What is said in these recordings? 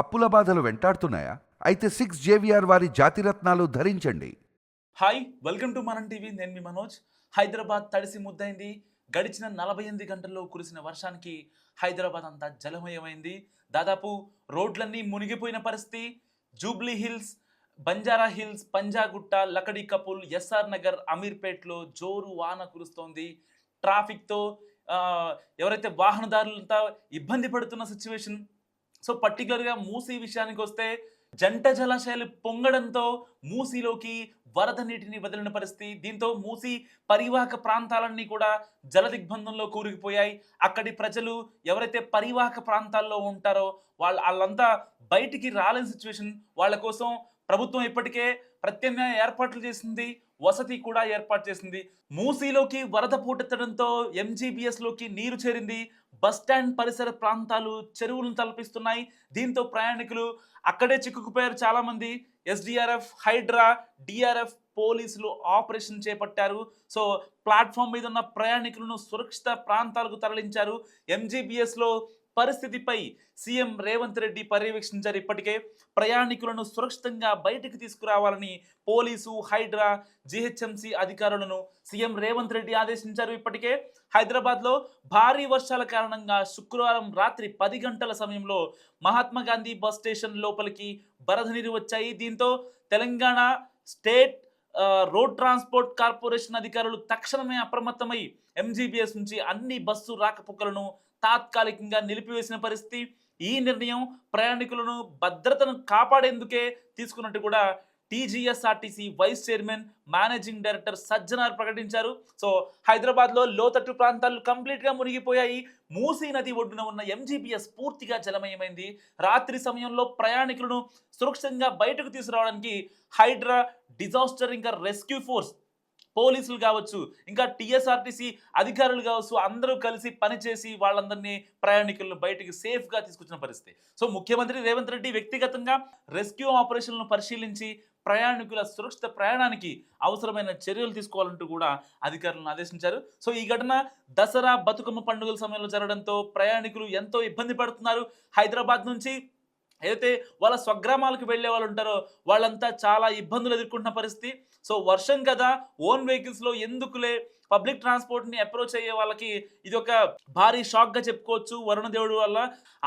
అప్పుల బాధలు వెంటాడుతున్నాయా? అయితే సిక్స్ జేవిఆర్ వారి జాతిరత్నాలు ధరించండి. Hi welcome to Manam TV. నేను మీ మనోజ్. హైదరాబాద్ తడిసి ముద్దైంది. గడిచిన నలభై ఎనిమిది గంటల్లో కురిసిన వర్షానికి హైదరాబాద్ అంతా జలమయమైంది. దాదాపు రోడ్లన్నీ మునిగిపోయిన పరిస్థితి. జూబ్లీ హిల్స్ బంజారా హిల్స్ పంజాగుట్ట లకడి కపుల్ ఎస్ఆర్ నగర్ అమీర్పేట్లో జోరు వాన కురుస్తోంది. ట్రాఫిక్తో ఎవరైతే వాహనదారులంతా ఇబ్బంది పడుతున్న సిచ్యువేషన్ సో పర్టికులర్గా మూసీ విషయానికి వస్తే జంట జలాశయాలు పొంగడంతో మూసీలోకి వరద నీటిని వదిలిన పరిస్థితి దీంతో మూసీ పరివాహక ప్రాంతాలన్నీ కూడా జల దిగ్బంధంలో కూరుకుపోయాయి. అక్కడి ప్రజలు ఎవరైతే పరివాహక ప్రాంతాల్లో ఉంటారో వాళ్ళ వాళ్ళంతా బయటికి రాలేని సిచ్యువేషన్ వాళ్ళ కోసం ప్రభుత్వం ఇప్పటికే ప్రత్యామ్నాయ ఏర్పాట్లు చేసింది. వసతి కూడా ఏర్పాటు చేసింది. మూసీలోకి వరద పోటెత్తడంతో ఎంజీబీఎస్లోకి నీరు చేరింది. బస్ స్టాండ్ పరిసర ప్రాంతాలు చెరువులను తలపిస్తున్నాయి. దీంతో ప్రయాణికులు అక్కడే చిక్కుకుపోయారు చాలా మంది ఎస్డిఆర్ఎఫ్ హైడ్రా డిఆర్ఎఫ్ పోలీసులు ఆపరేషన్ చేపట్టారు. సో ప్లాట్ఫామ్ మీద ఉన్న ప్రయాణికులను సురక్షిత ప్రాంతాలకు తరలించారు. ఎంజీబీఎస్లో పరిస్థితిపై సీఎం రేవంత్ రెడ్డి పర్యవేక్షించారు ఇప్పటికే ప్రయాణికులను సురక్షితంగా బయటకు తీసుకురావాలని పోలీసు హైడ్రా జిహెచ్ఎంసి అధికారులను సీఎం రేవంత్ రెడ్డి ఆదేశించారు. ఇప్పటికే హైదరాబాద్లో భారీ వర్షాల కారణంగా శుక్రవారం రాత్రి పది గంటల సమయంలో మహాత్మా గాంధీ బస్ స్టేషన్ లోపలికి వరద నీరు వచ్చాయి. దీంతో Telangana state road transport corporation అధికారులు తక్షణమే అప్రమత్తమై ఎంజీబీఎస్ నుంచి అన్ని బస్సు రాకపోకలను తాత్కాలికంగా నిలిపివేసిన పరిస్థితి. ఈ నిర్ణయం ప్రయాణికులను భద్రతను కాపాడేందుకే తీసుకున్నట్టు కూడా TGSRTC vice chairman managing director Sajjanar ప్రకటించారు. సో హైదరాబాద్లో లోతట్టు ప్రాంతాలు కంప్లీట్గా మునిగిపోయాయి. మూసీ నది ఒడ్డున ఉన్న ఎంజీబీఎస్ పూర్తిగా జలమయమైంది. రాత్రి సమయంలో ప్రయాణికులను సురక్షితంగా బయటకు తీసుకురావడానికి హైడ్రా డిజాస్టర్ ఇంకా రెస్క్యూ ఫోర్స్ పోలీసులు కావచ్చు ఇంకా టీఎస్ఆర్టీసీ అధికారులు కావచ్చు అందరూ కలిసి పనిచేసి వాళ్ళందరినీ ప్రయాణికులను బయటికి సేఫ్గా తీసుకొచ్చిన పరిస్థితి. సో ముఖ్యమంత్రి రేవంత్ రెడ్డి వ్యక్తిగతంగా రెస్క్యూ ఆపరేషన్లను పరిశీలించి ప్రయాణికుల సురక్షిత ప్రయాణానికి అవసరమైన చర్యలు తీసుకోవాలంటూ కూడా అధికారులను ఆదేశించారు. సో ఈ ఘటన దసరా బతుకమ్మ పండుగల సమయంలో జరగడంతో ప్రయాణికులు ఎంతో ఇబ్బంది పడుతున్నారు. హైదరాబాద్ నుంచి ఏదైతే వాళ్ళ స్వగ్రామాలకు వెళ్ళే వాళ్ళు ఉంటారో వాళ్ళంతా చాలా ఇబ్బందులు ఎదుర్కొంటున్న పరిస్థితి. సో వర్షం కదా ఓన్ వెహికల్స్లో ఎందుకులే? పబ్లిక్ ట్రాన్స్పోర్ట్ని అప్రోచ్ అయ్యే వాళ్ళకి ఇది ఒక భారీ షాక్గా చెప్పుకోవచ్చు వరుణ దేవుడు వల్ల.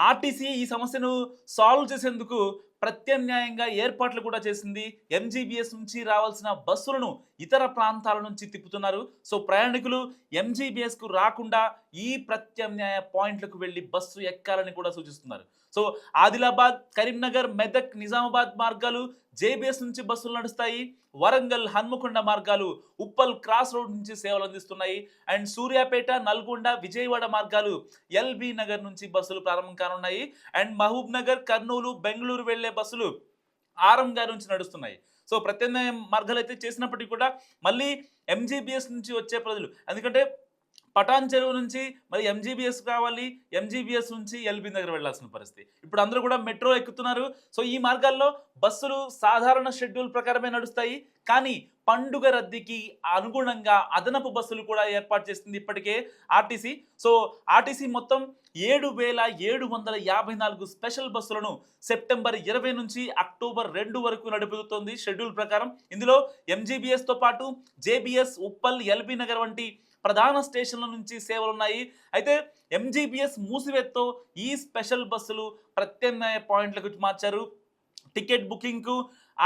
ఆర్టీసీ ఈ సమస్యను సాల్వ్ చేసేందుకు ప్రత్యామ్నాయంగా ఏర్పాట్లు కూడా చేసింది. ఎంజీబీఎస్ నుంచి రావాల్సిన బస్సులను ఇతర ప్రాంతాల నుంచి తిప్పుతున్నారు. సో ప్రయాణికులు ఎంజీబీఎస్కు రాకుండా ఈ ప్రత్యామ్నాయ పాయింట్లకు వెళ్ళి బస్సు ఎక్కాలని కూడా సూచిస్తున్నారు. సో ఆదిలాబాద్ కరీంనగర్ మెదక్ నిజామాబాద్ మార్గాలు జేబీఎస్ నుంచి బస్సులు నడుస్తాయి. వరంగల్ హన్మకొండ మార్గాలు ఉప్పల్ క్రాస్ రోడ్ నుంచి సేవలు అందిస్తున్నాయి. అండ్ సూర్యాపేట నల్గొండ విజయవాడ మార్గాలు ఎల్బీ నగర్ నుంచి బస్సులు ప్రారంభం కానున్నాయి. అండ్ మహబూబ్ నగర్ కర్నూలు బెంగళూరు వెళ్ళే బస్సులు ఆరంగా నుంచి నడుస్తున్నాయి. సో ప్రత్యామ్నాయ మార్గాలు అయితే చేసినప్పటికీ కూడా మళ్ళీ ఎంజీబీఎస్ నుంచి వచ్చే ప్రజలు. ఎందుకంటే పటాన్ చెరువు నుంచి మరి ఎంజీబీఎస్ కావాలి ఎంజీబీఎస్ నుంచి ఎల్బీ నగర్ వెళ్ళాల్సిన పరిస్థితి. ఇప్పుడు అందరూ కూడా మెట్రో ఎక్కుతున్నారు. సో ఈ మార్గాల్లో బస్సులు సాధారణ షెడ్యూల్ ప్రకారమే నడుస్తాయి. కానీ పండుగ రద్దీకి అనుగుణంగా అదనపు బస్సులు కూడా ఏర్పాటు చేస్తుంది ఇప్పటికే ఆర్టీసీ. సో ఆర్టీసీ మొత్తం ఏడు వేల ఏడు వందల యాభై నాలుగు స్పెషల్ బస్సులను సెప్టెంబర్ ఇరవై నుంచి అక్టోబర్ రెండు వరకు నడుపుతోంది షెడ్యూల్ ప్రకారం. ఇందులో ఎంజీబీఎస్తో పాటు జేబీఎస్ ఉప్పల్ ఎల్బీ నగర్ వంటి ప్రధాన స్టేషన్ల నుంచి సేవలు ఉన్నాయి. అయితే ఎంజీబీఎస్ మూసివేత్తో ఈ స్పెషల్ బస్సులు ప్రత్యామ్నాయ పాయింట్లకు మార్చారు. టికెట్ బుకింగ్కు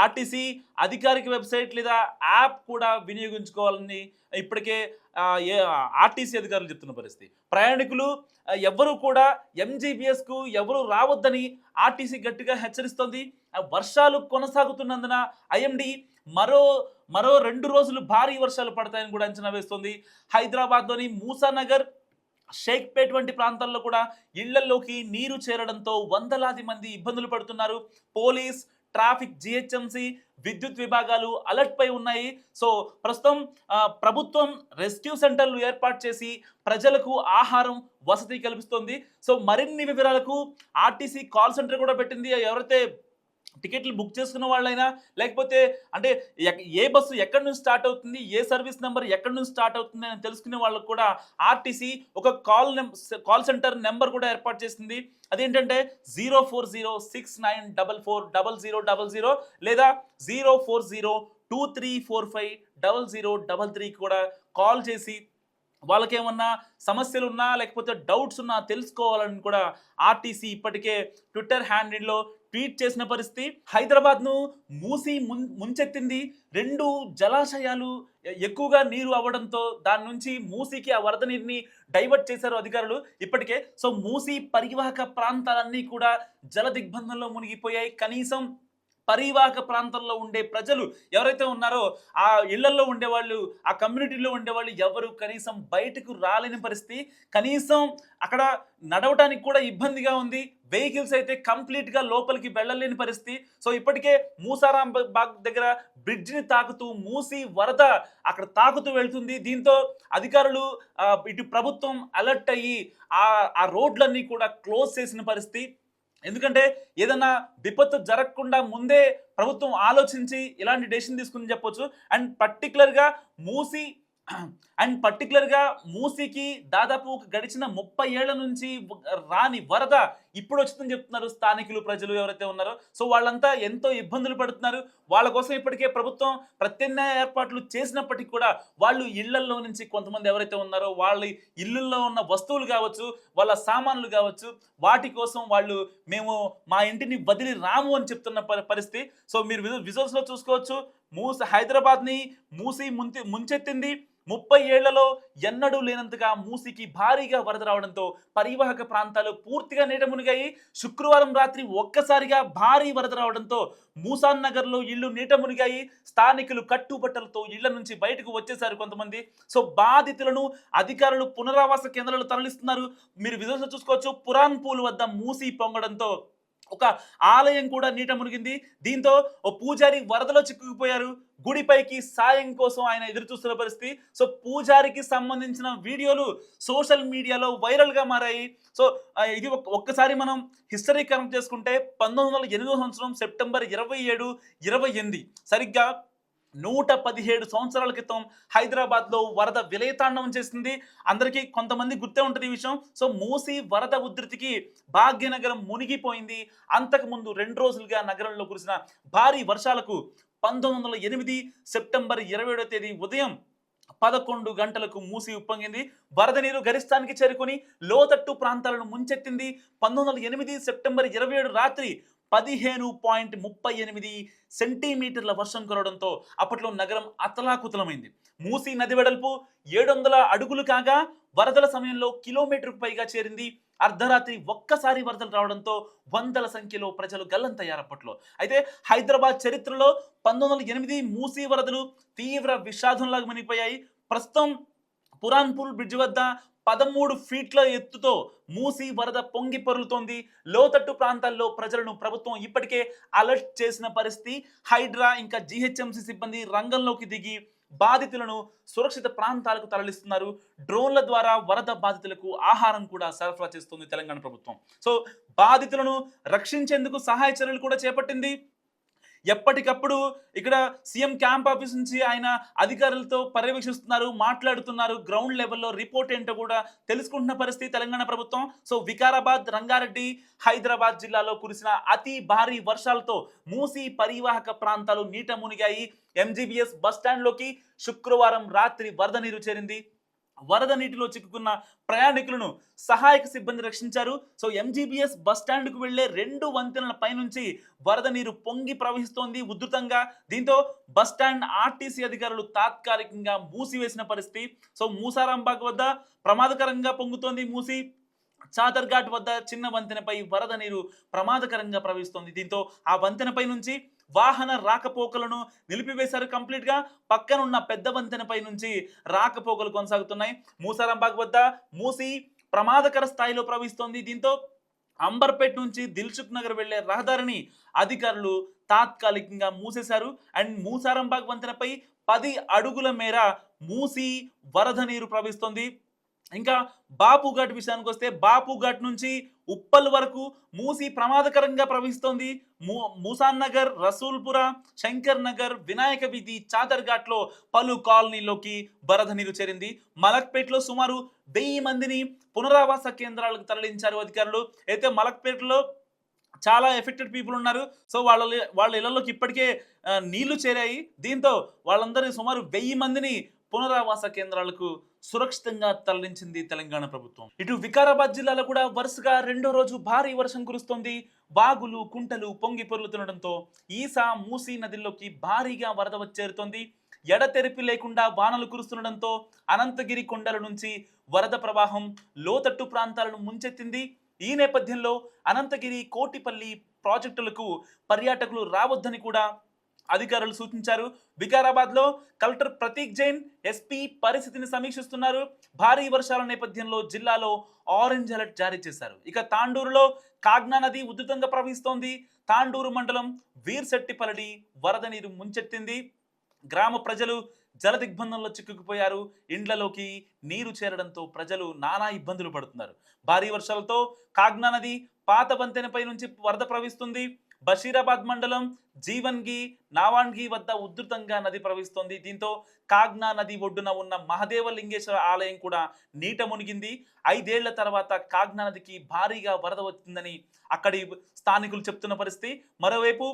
ఆర్టీసీ అధికారిక వెబ్సైట్ లేదా యాప్ కూడా వినియోగించుకోవాలని ఇప్పటికే ఏ ఆర్టీసీ అధికారులు చెప్తున్న పరిస్థితి. ప్రయాణికులు ఎవ్వరూ కూడా ఎంజీబీఎస్కు ఎవరు రావద్దని ఆర్టీసీ గట్టిగా హెచ్చరిస్తోంది. వర్షాలు కొనసాగుతున్నందున ఐఎండి మరో మరో రెండు రోజులు భారీ వర్షాలు పడతాయని కూడా అంచనా వేస్తోంది. హైదరాబాద్లోని మూసానగర్ షేక్పేట్ వంటి ప్రాంతాల్లో కూడా ఇళ్ళలోకి నీరు చేరడంతో వందలాది మంది ఇబ్బందులు పడుతున్నారు. పోలీస్ ట్రాఫిక్ జిహెచ్ఎంసీ విద్యుత్ విభాగాలు అలర్ట్ పై ఉన్నాయి. సో ప్రస్తుతం ప్రభుత్వం రెస్క్యూ సెంటర్లు ఏర్పాటు చేసి ప్రజలకు ఆహారం వసతి కల్పిస్తోంది. సో మరిన్ని వివరాలకు ఆర్టీసీ కాల్ సెంటర్ కూడా పెట్టింది. ఎవరైతే టికెట్లు బుక్ చేసుకున్న వాళ్ళైనా లేకపోతే అంటే ఎక్- ఏ బస్సు ఎక్కడి నుంచి స్టార్ట్ అవుతుంది ఏ సర్వీస్ నెంబర్ ఎక్కడి నుంచి స్టార్ట్ అవుతుంది అని తెలుసుకునే వాళ్ళకు కూడా ఆర్టీసీ ఒక కాల్ కాల్ సెంటర్ నెంబర్ కూడా ఏర్పాటు చేసింది. అదేంటంటే zero four zero six nine double four double zero double zero లేదా zero four zero two three four five double zero double three కూడా కాల్ చేసి వాళ్ళకేమన్నా సమస్యలు ఉన్నా లేకపోతే డౌట్స్ ఉన్నా తెలుసుకోవాలని కూడా ఆర్టీసీ ఇప్పటికే ట్విట్టర్ హ్యాండిల్లో ట్వీట్ చేసిన పరిస్థితి హైదరాబాద్ను మూసి ముంచెత్తింది. రెండు జలాశయాలు ఎక్కువగా నీరు అవ్వడంతో దాని నుంచి మూసీకి ఆ వరద నీరుని డైవర్ట్ చేశారు అధికారులు. ఇప్పటికే సో మూసీ పరివాహక ప్రాంతాలన్నీ కూడా జల దిగ్బంధంలో మునిగిపోయాయి. కనీసం పరివాహక ప్రాంతంలో ఉండే ప్రజలు ఎవరైతే ఉన్నారో ఆ ఇళ్ళలో ఉండేవాళ్ళు ఆ కమ్యూనిటీలో ఉండేవాళ్ళు ఎవరు కనీసం బయటకు రాలేని పరిస్థితి. కనీసం అక్కడ నడవటానికి కూడా ఇబ్బందిగా ఉంది. వెహికల్స్ అయితే కంప్లీట్గా లోపలికి వెళ్ళలేని పరిస్థితి. సో ఇప్పటికే మూసారాం బాగ్ దగ్గర బ్రిడ్జిని తాకుతూ మూసి వరద అక్కడ తాకుతూ వెళ్తుంది. దీంతో అధికారులు ఇటు ప్రభుత్వం అలర్ట్ అయ్యి ఆ ఆ రోడ్లన్నీ కూడా క్లోజ్ చేసిన పరిస్థితి. ఎందుకంటే ఏదైనా విపత్తు జరగకుండా ముందే ప్రభుత్వం ఆలోచించి ఇలాంటి డెసిషన్ తీసుకుని చెప్పొచ్చు. అండ్ పర్టికులర్గా మూసి అండ్ పర్టికులర్గా మూసికి దాదాపు గడిచిన ముప్పై ఏళ్ళ నుంచి రాని వరద ఇప్పుడు వచ్చిందని చెప్తున్నారు స్థానికులు ప్రజలు ఎవరైతే ఉన్నారో. సో వాళ్ళంతా ఎంతో ఇబ్బందులు పడుతున్నారు. వాళ్ళ కోసం ఇప్పటికే ప్రభుత్వం ప్రత్యామ్నాయ ఏర్పాట్లు చేసినప్పటికీ కూడా వాళ్ళు ఇళ్ళల్లో నుంచి కొంతమంది ఎవరైతే ఉన్నారో వాళ్ళ ఇళ్ళల్లో ఉన్న వస్తువులు కావచ్చు వాళ్ళ సామాన్లు కావచ్చు వాటి కోసం వాళ్ళు మేము మా ఇంటిని వదిలి రాము అని చెప్తున్న పరి- పరిస్థితి. సో మీరు విజువల్స్లో చూసుకోవచ్చు. మూసి హైదరాబాద్ని మూసి ముంచెత్తింది. ముప్పై ఏళ్ళలో ఎన్నడూ లేనంతగా మూసికి భారీగా వరద రావడంతో పరివాహక ప్రాంతాలు పూర్తిగా నీట మునిగాయి శుక్రవారం రాత్రి ఒక్కసారిగా భారీ వరద రావడంతో మూసాన్ నగర్లో ఇళ్ళు నీట మునిగాయి స్థానికులు కట్టుబట్టలతో ఇళ్ళ నుంచి బయటకు వచ్చేశారు కొంతమంది. సో బాధితులను అధికారులు పునరావాస కేంద్రాలు తరలిస్తున్నారు. మీరు విజువల్స్ చూసుకోవచ్చు. పురాన్ పూల్ వద్ద మూసి పొంగడంతో ఒక ఆలయం కూడా నీట మునిగింది. దీంతో ఓ పూజారి వరదలో చిక్కుకుపోయారు. గుడిపైకి సాయం కోసం ఆయన ఎదురు చూస్తున్న పరిస్థితి. సో పూజారికి సంబంధించిన వీడియోలు సోషల్ మీడియాలో వైరల్గా మారాయి. సో ఇది ఒక్కసారి మనం హిస్టరీ కనెక్ట్ చేసుకుంటే పంతొమ్మిది వందల సంవత్సరం సెప్టెంబర్ ఇరవై ఏడు ఇరవై ఎనిమిది. సరిగ్గా నూట పదిహేడు సంవత్సరాల క్రితం హైదరాబాద్లో వరద విలయతాండవం చేసింది. అందరికీ కొంతమంది గుర్తే ఉంటుంది ఈ విషయం. సో మూసి వరద ఉధృతికి భాగ్యనగరం మునిగిపోయింది. అంతకుముందు రెండు రోజులుగా నగరంలో కురిసిన భారీ వర్షాలకు పంతొమ్మిది వందల ఎనిమిది సెప్టెంబర్ ఇరవై ఏడో తేదీ ఉదయం పదకొండు గంటలకు మూసి ఉప్పొంగింది. వరద నీరు గరిష్టానికి చేరుకుని లోతట్టు ప్రాంతాలను ముంచెత్తింది. పంతొమ్మిది వందల ఎనిమిది సెప్టెంబర్ ఇరవై ఏడు రాత్రి పదిహేను పాయింట్ ముప్పై ఎనిమిది సెంటీమీటర్ల వర్షం కురవడంతో అప్పట్లో నగరం అతలాకుతలమైంది. మూసీ నది వెడల్పు ఏడు వందల అడుగులు కాగా వరదల సమయంలో కిలోమీటర్కు పైగా చేరింది. అర్ధరాత్రి ఒక్కసారి వరదలు రావడంతో వందల సంఖ్యలో ప్రజలు గల్లంతయ్యారప్పట్లో. అయితే హైదరాబాద్ చరిత్రలో పంతొమ్మిది వందల ఎనిమిది మూసీ వరదలు తీవ్ర విషాదంలాగా మునిగిపోయాయి. ప్రస్తుతం పురాన్పూల్ బ్రిడ్జ్ వద్ద పదమూడు ఫీట్ల ఎత్తుతో మూసి వరద పొంగి పొరులుతోంది. లోతట్టు ప్రాంతాల్లో ప్రజలను ప్రభుత్వం ఇప్పటికే అలర్ట్ చేసిన పరిస్థితి. హైడ్రా ఇంకా జీహెచ్ఎంసీ సిబ్బంది రంగంలోకి దిగి బాధితులను సురక్షిత ప్రాంతాలకు తరలిస్తున్నారు. డ్రోన్ల ద్వారా వరద బాధితులకు ఆహారం కూడా సరఫరా చేస్తుంది తెలంగాణ ప్రభుత్వం. సో బాధితులను రక్షించేందుకు సహాయ చర్యలు కూడా చేపట్టింది. ఎప్పటికప్పుడు ఇక్కడ సీఎం క్యాంప్ ఆఫీస్ నుంచి ఆయన అధికారులతో పర్యవేక్షిస్తున్నారు మాట్లాడుతున్నారు. గ్రౌండ్ లెవెల్లో రిపోర్ట్ ఏంటో కూడా తెలుసుకుంటున్న పరిస్థితి తెలంగాణ ప్రభుత్వం. సో వికారాబాద్ రంగారెడ్డి హైదరాబాద్ జిల్లాలో కురిసిన అతి భారీ వర్షాలతో మూసి పరివాహక ప్రాంతాలు నీట మునిగాయి. ఎంజీబీఎస్ బస్ స్టాండ్లోకి శుక్రవారం రాత్రి వరద నీరు చేరింది. వరద నీటిలో చిక్కుకున్న ప్రయాణికులను సహాయక సిబ్బంది రక్షించారు. సో ఎంజీబీఎస్ బస్ స్టాండ్కు వెళ్ళే రెండు వంతెనల పైనుంచి వరద నీరు పొంగి ప్రవహిస్తోంది ఉధృతంగా. దీంతో బస్ స్టాండ్ ఆర్టీసీ అధికారులు తాత్కాలికంగా మూసివేసిన పరిస్థితి. సో మూసారాంబాగ్ వద్ద ప్రమాదకరంగా పొంగుతోంది మూసి. చాదర్ఘాట్ వద్ద చిన్న వంతెనపై వరద నీరు ప్రమాదకరంగా ప్రవహిస్తోంది. దీంతో ఆ వంతెనపై నుంచి వాహన రాకపోకలను నిలిపివేశారు కంప్లీట్గా. పక్కనున్న పెద్ద వంతెనపై నుంచి రాకపోకలు కొనసాగుతున్నాయి. మూసారాంబాగ్ వద్ద మూసి ప్రమాదకర స్థాయిలో ప్రవహిస్తోంది. దీంతో అంబర్పేట్ నుంచి దిల్సుఖ్ నగర్ వెళ్ళే రహదారిని అధికారులు తాత్కాలికంగా మూసేశారు. అండ్ మూసారంబాగ్ వంతెనపై పది అడుగుల మేర మూసి వరద నీరు ప్రవహిస్తోంది. ఇంకా బాపుఘాట్ విషయానికి వస్తే బాపుఘాట్ నుంచి ఉప్పల్ వరకు మూసి ప్రమాదకరంగా ప్రవహిస్తోంది. మూ మూసాన్ నగర్ రసూల్పుర శంకర్ నగర్ వినాయక వీధి చాదర్ఘాట్లో పలు కాలనీలోకి వరద నీరు చేరింది. మలక్పేటలో సుమారు వెయ్యి మందిని పునరావాస కేంద్రాలకు తరలించారు అధికారులు. అయితే మలక్పేటలో చాలా ఎఫెక్టెడ్ పీపుల్ ఉన్నారు. సో వాళ్ళ వాళ్ళ ఇళ్ళలోకి ఇప్పటికే నీళ్ళు చేరాయి. దీంతో వాళ్ళందరి సుమారు వెయ్యి మందిని పునరావాస కేంద్రాలకు సురక్షితంగా తరలించింది తెలంగాణ ప్రభుత్వం. ఇటు వికారాబాద్ జిల్లాలో కూడా వరుసగా రెండో రోజు భారీ వర్షం కురుస్తోంది. వాగులు కుంటలు పొంగి పొర్లుతుండటంతో ఈసా మూసీ నదిలోకి భారీగా వరద వచ్చేరుతోంది ఎడతెరిపి లేకుండా వానలు కురుస్తుండటంతో అనంతగిరి కొండల నుంచి వరద ప్రవాహం లోతట్టు ప్రాంతాలను ముంచెత్తింది. ఈ నేపథ్యంలో అనంతగిరి కోటిపల్లి ప్రాజెక్టులకు పర్యాటకులు రావద్దని కూడా అధికారులు సూచించారు. వికారాబాద్లో కలెక్టర్ ప్రతీక్ జైన్ ఎస్పీ పరిస్థితిని సమీక్షిస్తున్నారు. భారీ వర్షాల నేపథ్యంలో జిల్లాలో ఆరెంజ్ అలర్ట్ జారీ చేశారు. ఇక తాండూరులో కాగ్నా నది ఉధృతంగా ప్రవహిస్తోంది. తాండూరు మండలం వీర్శెట్టిపల్లి వరద నీరు ముంచెత్తింది. గ్రామ ప్రజలు జల దిగ్బంధంలో చిక్కుకుపోయారు. ఇండ్లలోకి నీరు చేరడంతో ప్రజలు నానా ఇబ్బందులు పడుతున్నారు. భారీ వర్షాలతో కాగ్నా నది పాత వంతెనపై నుంచి వరద ప్రవహిస్తుంది. బషీరాబాద్ మండలం జీవన్గి నావాన్గి వద్ద ఉధృతంగా నది ప్రవహిస్తోంది. దీంతో కాగ్నా నది ఒడ్డున ఉన్న మహదేవ లింగేశ్వర ఆలయం కూడా నీట మునిగింది. ఐదేళ్ళ తర్వాత కాగ్నా నదికి భారీగా వరద వచ్చిందని అక్కడి స్థానికులు చెప్తున్న పరిస్థితి. మరోవైపు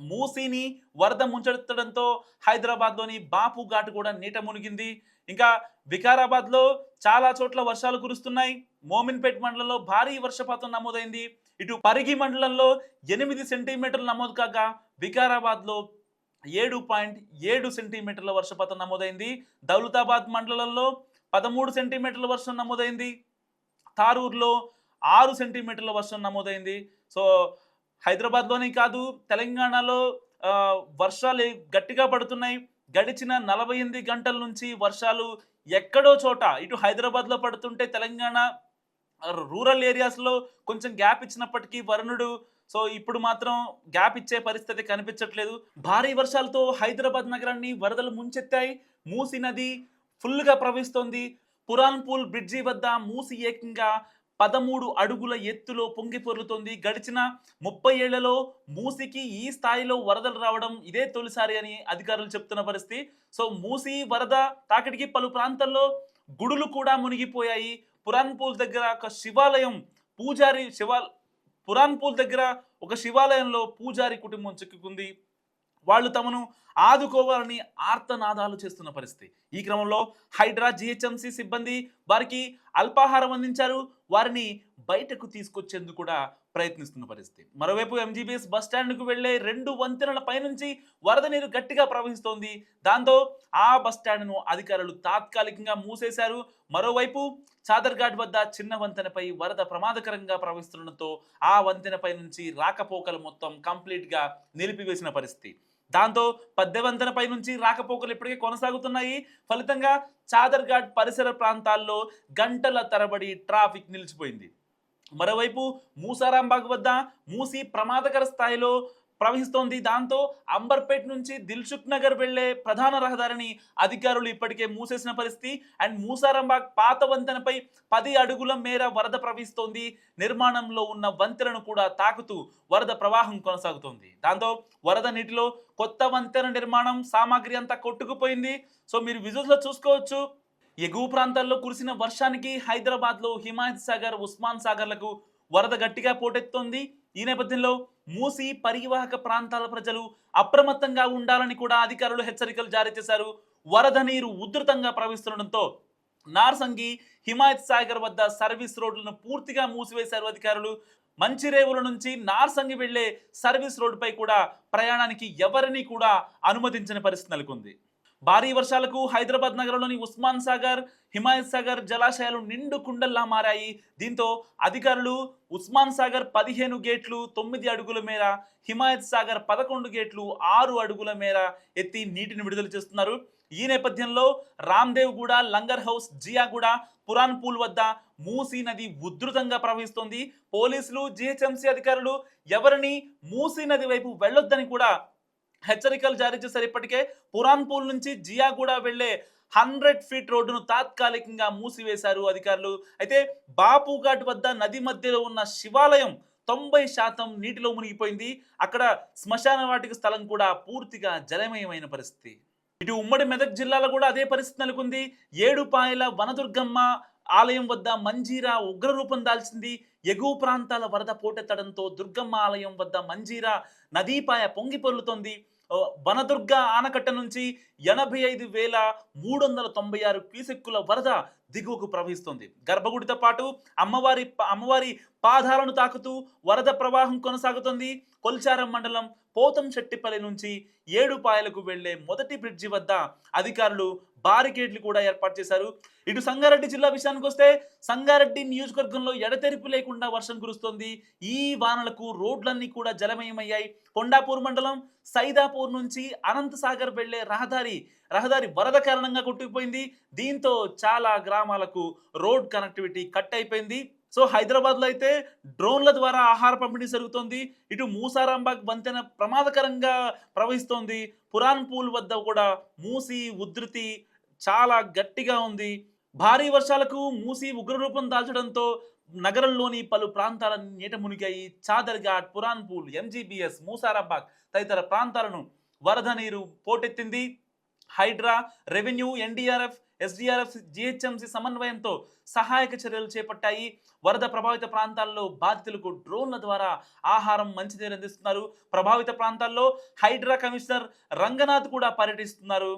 మూసీని వరద ముంచెత్తడంతో హైదరాబాద్లోని బాపు ఘాట్ కూడా నీట మునిగింది. ఇంకా వికారాబాద్లో చాలా చోట్ల వర్షాలు కురుస్తున్నాయి. మోమిన్పేట్ మండలంలో భారీ వర్షపాతం నమోదైంది. ఇటు పరిగి మండలంలో ఎనిమిది సెంటీమీటర్లు నమోదు కాగా వికారాబాద్లో ఏడు పాయింట్ ఏడు సెంటీమీటర్ల వర్షపాతం నమోదైంది. దౌలతాబాద్ మండలంలో పదమూడు సెంటీమీటర్ల వర్షం నమోదైంది. తారూరులో ఆరు సెంటీమీటర్ల వర్షం నమోదైంది. సో హైదరాబాద్లోనే కాదు తెలంగాణలో వర్షాలు గట్టిగా పడుతున్నాయి. గడిచిన నలభై ఎనిమిది గంటల నుంచి వర్షాలు ఎక్కడో చోట ఇటు హైదరాబాద్లో పడుతుంటే తెలంగాణ రూరల్ ఏరియాస్లో కొంచెం గ్యాప్ ఇచ్చినప్పటికీ వరుణుడు సో ఇప్పుడు మాత్రం గ్యాప్ ఇచ్చే పరిస్థితి కనిపించట్లేదు. భారీ వర్షాలతో హైదరాబాద్ నగరాన్ని వరదలు ముంచెత్తాయి. మూసి నది ఫుల్గా ప్రవహిస్తోంది. పురాన్పూల్ బ్రిడ్జి వద్ద మూసి ఏకంగా పదమూడు అడుగుల ఎత్తులో పొంగి పొర్లుతోంది. గడిచిన ముప్పై ఏళ్ళలో మూసికి ఈ స్థాయిలో వరదలు రావడం ఇదే తొలిసారి అని అధికారులు చెప్తున్న పరిస్థితి. సో మూసి వరద తాకిడికి పలు ప్రాంతాల్లో గుడులు కూడా మునిగిపోయాయి. పురాన్పూల్ దగ్గర ఒక శివాలయం పూజారి శివా పురాన్పూల్ దగ్గర ఒక శివాలయంలో పూజారి కుటుంబం చిక్కుకుంది. వాళ్ళు తమను ఆదుకోవాలని ఆర్తనాదాలు చేస్తున్న పరిస్థితి. ఈ క్రమంలో హైడ్రా జిహెచ్ఎంసి సిబ్బంది వారికి అల్పాహారం అందించారు. వారిని బయటకు తీసుకొచ్చేందుకు కూడా ప్రయత్నిస్తున్న పరిస్థితి. మరోవైపు ఎంజీబీఎస్ బస్ స్టాండ్కు వెళ్ళే రెండు వంతెనల పైనుంచి వరద నీరు గట్టిగా ప్రవహిస్తోంది. దాంతో ఆ బస్ స్టాండ్ను అధికారులు తాత్కాలికంగా మూసేశారు. మరోవైపు చాదర్ఘాట్ వద్ద చిన్న వంతెనపై వరద ప్రమాదకరంగా ప్రవహిస్తుండటంతో ఆ వంతెనపై నుంచి రాకపోకలు మొత్తం కంప్లీట్గా నిలిపివేసిన పరిస్థితి. దాంతో పద్దె వంతెనపై నుంచి రాకపోకలు ఇప్పటికే కొనసాగుతున్నాయి. ఫలితంగా చాదర్ఘాట్ పరిసర ప్రాంతాల్లో గంటల తరబడి ట్రాఫిక్ నిలిచిపోయింది. మరోవైపు మూసారాంబాగ్ వద్ద మూసి ప్రమాదకర స్థాయిలో ప్రవహిస్తోంది. దాంతో అంబర్పేట్ నుంచి దిల్సుఖ్ నగర్ వెళ్ళే ప్రధాన రహదారిని అధికారులు ఇప్పటికే మూసేసిన పరిస్థితి. అండ్ మూసారాంబాగ్ పాత వంతెనపై పది అడుగుల మేర వరద ప్రవహిస్తోంది. నిర్మాణంలో ఉన్న వంతెనను కూడా తాకుతూ వరద ప్రవాహం కొనసాగుతోంది. దాంతో వరద నీటిలో కొత్త వంతెన నిర్మాణం సామాగ్రి అంతా కొట్టుకుపోయింది. సో మీరు విజువల్స్లో చూసుకోవచ్చు. ఎగువ ప్రాంతాల్లో కురిసిన వర్షానికి హైదరాబాద్లో హిమాయత్ సాగర్ ఉస్మాన్ సాగర్లకు వరద గట్టిగా పోటెత్తుంది ఈ నేపథ్యంలో మూసి పరివాహక ప్రాంతాల ప్రజలు అప్రమత్తంగా ఉండాలని కూడా అధికారులు హెచ్చరికలు జారీ చేశారు. వరద నీరు ఉధృతంగా ప్రవహిస్తుండటంతో నార్సంగి హిమాయత్ సాగర్ వద్ద సర్వీస్ రోడ్లను పూర్తిగా మూసివేశారు అధికారులు. మంచిరేవుల నుంచి నార్సంగి వెళ్ళే సర్వీస్ రోడ్డుపై కూడా ప్రయాణానికి ఎవరిని కూడా అనుమతించని పరిస్థితి నెలకొంది. భారీ వర్షాలకు హైదరాబాద్ నగరంలోని ఉస్మాన్ సాగర్ హిమాయత్ సాగర్ జలాశయాలు నిండు కుండల్లా మారాయి. దీంతో అధికారులు ఉస్మాన్ సాగర్ పదిహేను గేట్లు తొమ్మిది అడుగుల మేర హిమాయత్ సాగర్ పదకొండు గేట్లు ఆరు అడుగుల మేర ఎత్తి నీటిని విడుదల చేస్తున్నారు. ఈ నేపథ్యంలో రామ్దేవ్ గూడ లంగర్ హౌస్ జియాగూడ పురాన్ పూల్ వద్ద మూసీ నది ఉధృతంగా ప్రవహిస్తోంది. పోలీసులు జిహెచ్ఎంసీ అధికారులు ఎవరిని మూసీ నది వైపు వెళ్ళొద్దని కూడా హెచ్చరికలు జారీ చేశారు. ఇప్పటికే పురాన్పూల్ నుంచి జియాగూడ వెళ్ళే హండ్రెడ్ ఫీట్ రోడ్డును తాత్కాలికంగా మూసివేశారు అధికారులు. అయితే బాపుఘాట్ వద్ద నది మధ్యలో ఉన్న శివాలయం తొంభై శాతం నీటిలో మునిగిపోయింది. అక్కడ శ్మశాన వాటికి స్థలం కూడా పూర్తిగా జలమయమైన పరిస్థితి. ఇటు ఉమ్మడి మెదక్ జిల్లాలో కూడా అదే పరిస్థితి నెలకొంది. ఏడుపాయల వనదుర్గమ్మ ఆలయం వద్ద మంజీరా ఉగ్రరూపం దాల్చింది. ఎగువ ప్రాంతాల వరద పోటెత్తడంతో దుర్గమ్మ ఆలయం వద్ద మంజీరా నదీపాయ పొంగి పొర్లుతోంది. వనదుర్గ ఆనకట్ట నుంచి ఎనభై ఐదు వేల మూడు వందల తొంభై ఆరు క్యూసెక్కుల వరద దిగువకు ప్రవహిస్తుంది. గర్భగుడితో పాటు అమ్మవారి అమ్మవారి పాదాలను తాకుతూ వరద ప్రవాహం కొనసాగుతుంది. కొల్చారం మండలం పోతం చెట్టిపల్లి నుంచి ఏడుపాయలకు వెళ్ళే మొదటి బ్రిడ్జి వద్ద అధికారులు బారికేడ్లు కూడా ఏర్పాటు చేశారు. ఇటు సంగారెడ్డి జిల్లా విషయానికి వస్తే సంగారెడ్డి నియోజకవర్గంలో ఎడతెరిపి లేకుండా వర్షం కురుస్తోంది. ఈ వానలకు రోడ్లన్నీ కూడా జలమయమయ్యాయి. కొండాపూర్ మండలం సైదాపూర్ నుంచి అనంతసాగర్ వెళ్ళే రహదారి రహదారి వరద కారణంగా కొట్టుకుపోయింది. దీంతో చాలా గ్రామాలకు రోడ్ కనెక్టివిటీ కట్ అయిపోయింది. సో హైదరాబాద్లో అయితే డ్రోన్ల ద్వారా ఆహార పంపిణీ జరుగుతోంది. ఇటు మూసారాంబాగ్ వంతెన ప్రమాదకరంగా ప్రవహిస్తోంది. పురాన్ పూల్ వద్ద కూడా మూసి ఉధృతి చాలా గట్టిగా ఉంది. భారీ వర్షాలకు మూసి ఉగ్రరూపం దాల్చడంతో నగరంలోని పలు ప్రాంతాల నీట మునిగాయి. చాదర్ఘాట్ పురాన్ పూల్ ఎంజీబీఎస్ మూసారాబాగ్ తదితర ప్రాంతాలను వరద నీరు పోటెత్తింది. HYDRAA revenue NDRF SDRF GHMC సమన్వయంతో సహాయక చర్యలు చేపట్టాయి. వరద ప్రభావిత ప్రాంతాల్లో బాధితులకు డ్రోన్ల ద్వారా ఆహారం మంచినీరు అందిస్తున్నారు. ప్రభావిత ప్రాంతాల్లో హైడ్రా కమిషనర్ రంగనాథ్ కూడా పర్యటిస్తున్నారు.